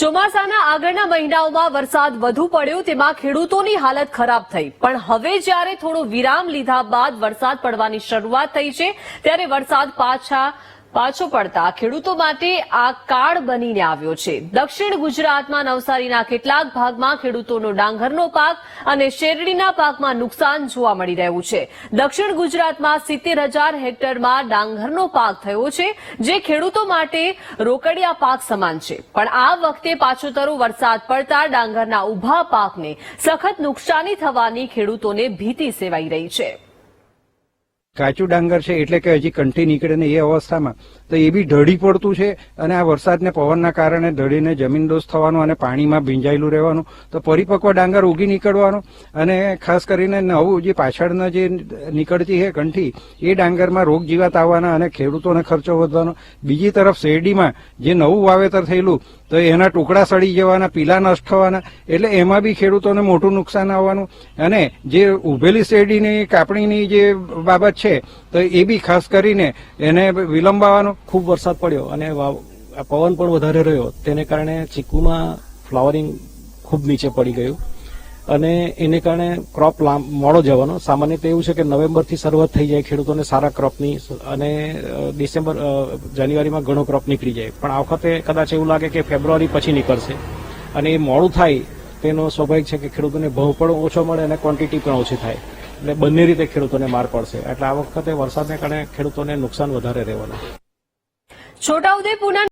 ચોમાસાના આગળના મહિનાઓમાં વરસાદ વધુ પડ્યો, તેમાં ખેડૂતોની હાલત ખરાબ થઈ. પણ હવે જ્યારે થોડો વિરામ લીધા બાદ વરસાદ પડવાની શરૂઆત થઈ છે, ત્યારે વરસાદ પાછા પાછો પડતા ખેડૂતો માટે આ કાળ બનીને આવ્યો છે. દક્ષિણ ગુજરાતમાં નવસારીના કેટલાક ભાગમાં ખેડૂતોનો ડાંગરનો પાક અને શેરડીના પાકમાં નુકસાન જોવા મળી રહ્યું છે. દક્ષિણ ગુજરાતમાં સિત્તેર હજાર હેક્ટરમાં ડાંગરનો પાક થયો છે, જે ખેડૂતો માટે રોકડિયા પાક સમાન છે. પણ આ વખતે પાછોતરો વરસાદ પડતા ડાંગરના ઊભા પાકને સખત નુકસાની થવાની ખેડૂતોને ભીતિ સેવાઈ રહી છે. કાચું ડાંગર છે એટલે કે હજી કંઠી નીકળે ને એ અવસ્થામાં, તો એ બી ઢળી પડતું છે અને આ વરસાદને પવનના કારણે ઢળીને જમીનદોસ્ત થવાનું અને પાણીમાં ભીંજાયેલું રહેવાનું, તો પરિપક્વ ડાંગર ઉગી નીકળવાનું અને ખાસ કરીને નવું જે પાછળના જે નીકળતી છે કંઠી, એ ડાંગરમાં રોગ જીવાત આવવાના અને ખેડૂતોને ખર્ચો વધવાનો. બીજી તરફ શેરડીમાં જે નવું વાવેતર થયેલું તો એના ટુકડા સડી જવાના, પીલા નષ્ટ થવાના, એટલે એમાં બી ખેડૂતોને મોટું નુકસાન આવવાનું. અને જે ઉભેલી શેરડીની, કાપણીની જે બાબત છે, તો એ બી ખાસ કરીને એને વિલંબ આવવાનો ખૂબ વરસાદ પડ્યો અને પવન પણ વધારે રહ્યો. તેને કારણે ચીકુમાં ફ્લાવરિંગ ખૂબ નીચે પડી ગયું. અને એને કારણે ક્રોપ મોડો જવાનો. સામાન્ય તો એવું છે કે નવેમ્બરથી શરૂઆત થઈ જાય ખેડૂતોને સારા ક્રોપની અને ડિસેમ્બર જાન્યુઆરીમાં ઘણો ક્રોપ નીકળી જાય. પણ આ વખતે કદાચ એવું લાગે કે ફેબ્રુઆરી પછી નીકળશે. અને એ મોડું થાય તેનો સ્વાભાવિક છે કે ખેડૂતોને ભાવ પણ ઓછો મળે અને ક્વોન્ટિટી પણ ઓછી થાય. એટલે બંને રીતે ખેડૂતોને માર પડશે. એટલે આ વખતે વરસાદને કારણે ખેડૂતોને નુકસાન વધારે રહેવાનું. છોટાઉદેપુરના